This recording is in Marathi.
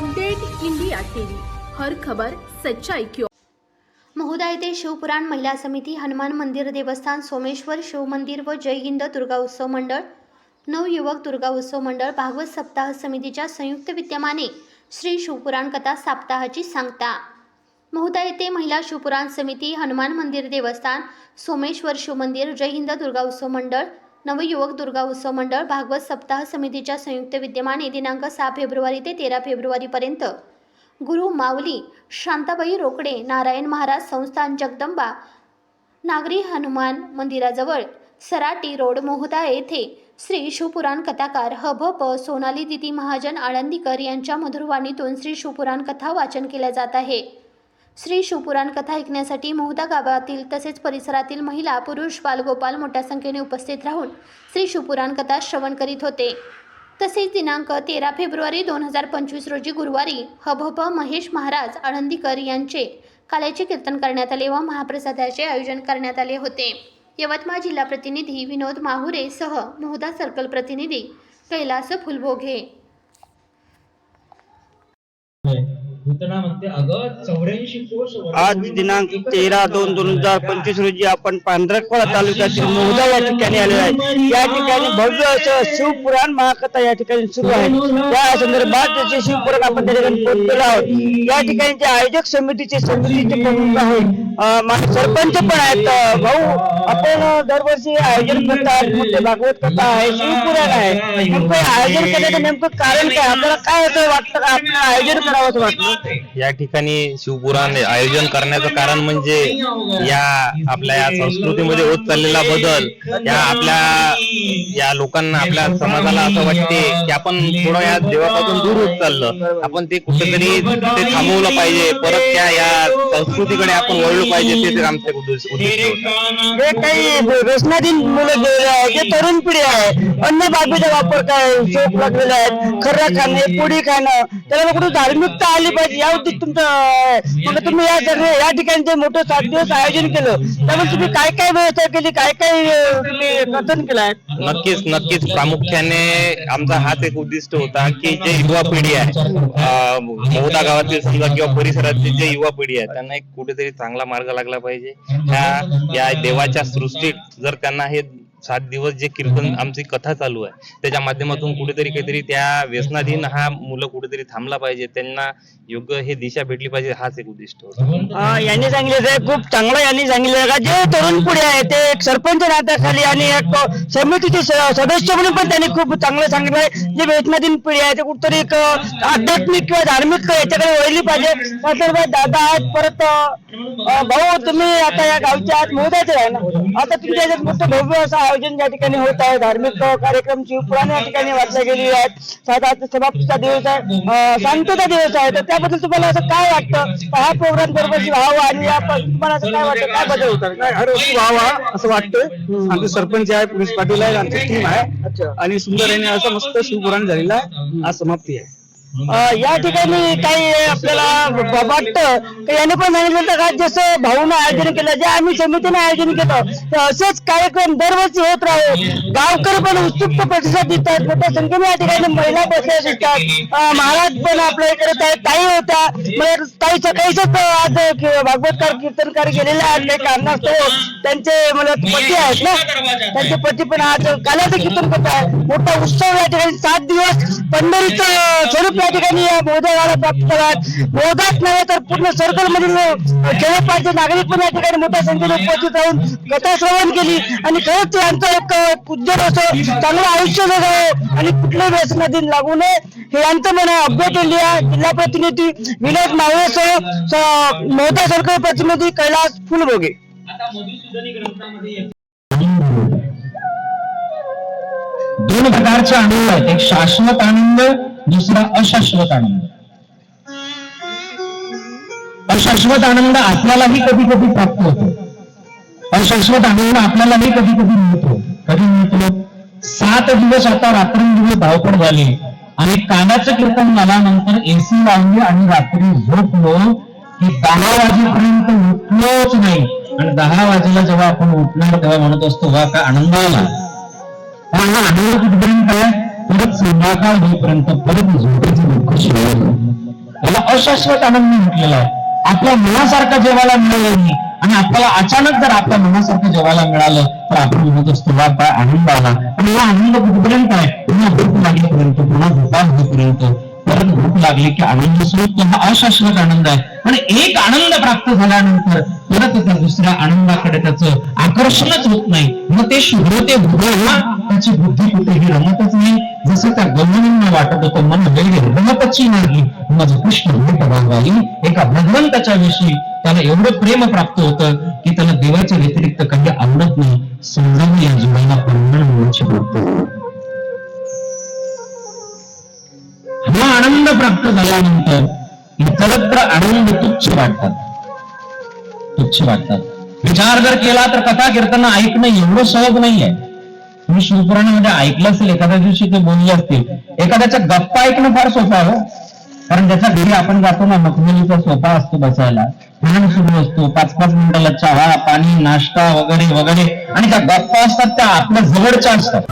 Update India TV. हर खबर सच्चाई क्यों महुदा येथे शिवपुराण महिला समिती हनुमान मंदिर देवस्थान सोमेश्वर शिवमंदिर व जय हिंद दुर्गा उत्सव मंडळ नवयुवक दुर्गा उत्सव मंडळ भागवत सप्ताह समितीच्या संयुक्त विद्यमाने श्री शिवपुराण कथा सप्ताहाची सांगता. महुदा येथे महिला शिवपुराण समिती हनुमान मंदिर देवस्थान सोमेश्वर शिवमंदिर जय हिंद दुर्गा उत्सव मंडळ नवयुवक दुर्गा उत्सव मंडळ भागवत सप्ताह समितीच्या संयुक्त विद्यमाने दिनांक सहा फेब्रुवारी ते तेरा फेब्रुवारीपर्यंत गुरु माऊली शांताबाई रोकडे नारायण महाराज संस्थान जगदंबा नागरी हनुमान मंदिराजवळ सराटी रोड मोहदा येथे श्री शिवपुराण कथाकार ह भ प सोनाली दिदी महाजन आळंदीकर यांच्या मधुरवाणीतून श्री शिवपुराण कथा वाचन केल्या जात आहे. श्री शिवपुराण कथा ऐकण्यासाठी मोहदा गावातील तसेच परिसरातील महिला पुरुष बालगोपाल मोठ्या संख्येने उपस्थित राहून श्री शिवपुराण कथा श्रवण करीत होते. तसेच दिनांक तेरा फेब्रुवारी दोन हजार पंचवीस रोजी गुरुवारी हभप महेश महाराज आळंदीकर यांचे काल्याचे कीर्तन करण्यात आले व महाप्रसादाचे आयोजन करण्यात आले होते. यवतमाळ जिल्हा प्रतिनिधी विनोद माहुरे सह मोहदा सर्कल प्रतिनिधी कैलास फुलभोगे. आज दिनांक तेरा दोन दोन हजार पंचवीस रोजी आपण पांढरकवाडा तालुक्यातील मोहदा या ठिकाणी आलेलो आहे. या ठिकाणी भव्य असं शिवपुराण महाकथा या ठिकाणी सुरू आहे. त्या संदर्भात त्याचे शिवपुराण आपण त्या ठिकाणी पोहोचलेलो आहोत या ठिकाणी जे आयोजक समितीचे समितीचे प्रमुख आहेत माझे सरपंच पण आहेत भाऊ. आपण दरवर्षी आयोजन करतात भागवत कथा आहे शिवपुराण आहे. नेमकं आयोजन करण्याचं नेमकं कारण काय? आपल्याला काय असं वाटतं का? आपलं आयोजन करावं असं वाटतं? या ठिकाणी शिवपुराण आयोजन करण्याचं कारण म्हणजे या आपल्या या संस्कृतीमध्ये होत चाललेला बदल या आपल्या या लोकांना आपल्या समाजाला असं वाटते की आपण थोडं या देवापासून दूर होत चाललं. आपण ते कुठेतरी ते थांबवलं पाहिजे. परत त्या या संस्कृतीकडे आपण वळलो पाहिजे ते ते आमचे उद्देश उद्दिष्ट होतं. जे काही व्यसनाधीन मुलं गेलेले आहे जे तरुण पिढी आहे अन्न बाबीचा वापर काय? शोक लागलेले आहेत खर्रा खाणे पुडी खाणं त्याला कुठे धार्मिकता आली पाहिजे? या उद्देश तुमचं आहे. मग तुम्ही या सगळे या ठिकाणी जे मोठं सात दिवस आयोजन केलं त्यामुळे तुम्ही काय काय व्यवस्था केली? काय काय अं, तुम्ही कथन केलं आहे? नक्कीच नक्कीच. प्रामुख्याने आमचा हाच एक उद्दिष्ट होता की जे युवा पिढी आहे अं, मोहदा गावातील समजा किंवा परिसरातील जे युवा पिढी आहे त्यांना एक कुठेतरी चांगला मार्ग लागला पाहिजे. ह्या या देवाच्या सृष्टीत जर त्यांना हे सात दिवस जे कीर्तन आमची कथा चालू आहे त्याच्या माध्यमातून कुठेतरी काहीतरी त्या व्यसनाधीन हा मुलं कुठेतरी थांबला पाहिजे त्यांना योग्य हे दिशा भेटली पाहिजे हाच एक उद्दिष्ट यांनी सांगितलं आहे खूप चांगलं यांनी सांगितलं. आहे का जे तरुण पिढी आहे ते एक सरपंच नात्याखाली आणि एक समितीचे सदस्य म्हणून पण त्यांनी खूप चांगलं सांगितलं आहे. जे वेतनाधीन पिढी आहे ते कुठतरी एक आध्यात्मिक किंवा धार्मिक याच्याकडे वळली पाहिजे. दादा आहेत परत भाऊ तुम्ही आता या गावचे आहात मोदाचे आहे ना? आता तुमच्या याच्यात मोठं भव्य असं आयोजन या ठिकाणी होत आहे धार्मिक कार्यक्रम शिवपुराण या ठिकाणी वाचल्या गेलेली आहेत. सात समाप्तीचा दिवस आहे शांतता दिवस आहे. तर त्याबद्दल तुम्हाला असं काय वाटतं? हा प्रोग्राम दरवर्षी व्हावा आणि तुम्हाला असं काय वाटतं? काय बदल होतात? नाही हर वर्षी व्हावा असं वाटतं आमचे सरपंच आहे पोलीस पाटील आहे आमची टीम आहे. आणि सुंदर याने असं मस्त शिवपुराण झालेलं आहे. आज समाप्ती आहे. या ठिकाणी काही आपल्याला वाटतं की याने पण सांगितलं का जसं भाऊनं आयोजन केलं जे आम्ही समितीने आयोजन केलं असेच कार्यक्रम दरवर्षी होत राहो गावकरी पण उत्सुक प्रतिसाद देतात मोठ्या संख्येने या ठिकाणी महिला बसल्या दिसतात. महाराज पण आपलं हे करत आहेत ताई होत्या. म्हणजे ताई सकाळीच आज भागवतकार कीर्तनकार गेलेले आहेत. काही कारणास्तव त्यांचे मला पती आहेत ना. त्यांचे पती पण आज कालाचं कीर्तन करत आहे मोठा उत्सव या ठिकाणी सात दिवस पंढरीचं स्वरूप या ठिकाणी या मोदगाला प्राप्त झाला. बोधात नव्हे तर पूर्ण सर्कल मधील खेडेपाडचे नागरिक पण या ठिकाणी मोठ्या संख्येने उपस्थित राहून कथा श्रवण केली. आणि खरंच यांचं एक उद्योग असो चांगलं आयुष्य जगावं आणि कुठल्याही व्यसनाधीन लागू नये. हे यांचं म्हणा अपडेट इंडिया जिल्हा प्रतिनिधी विनोद मावळेसह मोठ्या सर्कल प्रतिनिधी कैलास फुलभोगे. दोन प्रकारचे आनंद आहेत. एक शाश्वत आनंद दुसरा अशाश्वत आनंद. अशाश्वत आनंद आपल्यालाही कधी कधी प्राप्त होतो. अशाश्वत आनंद आपल्यालाही कधी कधी मिळतो. कधी मिळतो? सात दिवस आता रात्रंदिवस धावपळ झाली. आणि कानाचं कीर्तन झाल्यानंतर एसी लावली आणि रात्री झोपलो की दहा वाजेपर्यंत उठलोच नाही. आणि दहा वाजेला जेव्हा आपण उठणार तेव्हा म्हणत असतो वा का आनंद आला. कुठपर्यंत आहे परत संध्याकाळ होईपर्यंत परत झोपेची दुःख शिवाय त्याला अशाश्वत आनंद म्हटलेला आहे. आपल्या मनासारखं जेवायला मिळालं नाही आणि आपल्याला अचानक जर आपल्या मनासारखं जेवायला मिळालं तर आपण म्हणत असतो वा आनंद आला. आणि हा आनंद कुठपर्यंत आहे? पुन्हा भूक लागल्यापर्यंत पुन्हा झोपा होईपर्यंत परत भूक लागली की आनंद स्वरूप हा अशाश्वत आनंद आहे. आणि एक आनंद प्राप्त झाल्यानंतर परत त्या दुसऱ्या आनंदाकडे त्याचं आकर्षणच होत नाही. मग ते शुभ्र ते भुगळला त्याची बुद्धी कुठेही रमतच नाही. जसं त्या गवळींना वाटत होतं मन वेगळे रमतची नाही माझं कृष्ण भेट भागवाई एका भगवंताच्या विषयी त्याला एवढं प्रेम प्राप्त होतं की त्याला देवाच्या व्यतिरिक्त काही आवडत नाही. समजावं या जीवनाला परिणाम प्राप्त झाल्यानंतर इतरत्र आनंद तुच्छ वाटतात. तुच्छ वाटतात. विचार जर केला तर कथा कीर्तन ऐकणं एवढं सहज नाहीये. तुम्ही शिवपुराणामध्ये ऐकलं असेल एखाद्या दिवशी ते बोलले असतील. एखाद्याच्या गप्पा ऐकणं फार सोपं आहे हो. कारण त्याच्या घरी आपण जातो ना मखमलीचा सोपा असतो बसायला. फॅन सुरू असतो पाच पाच मिनिटाला चहा पाणी नाश्ता वगैरे वगैरे. आणि त्या गप्पा असतात त्या आपल्या जवळच्या असतात.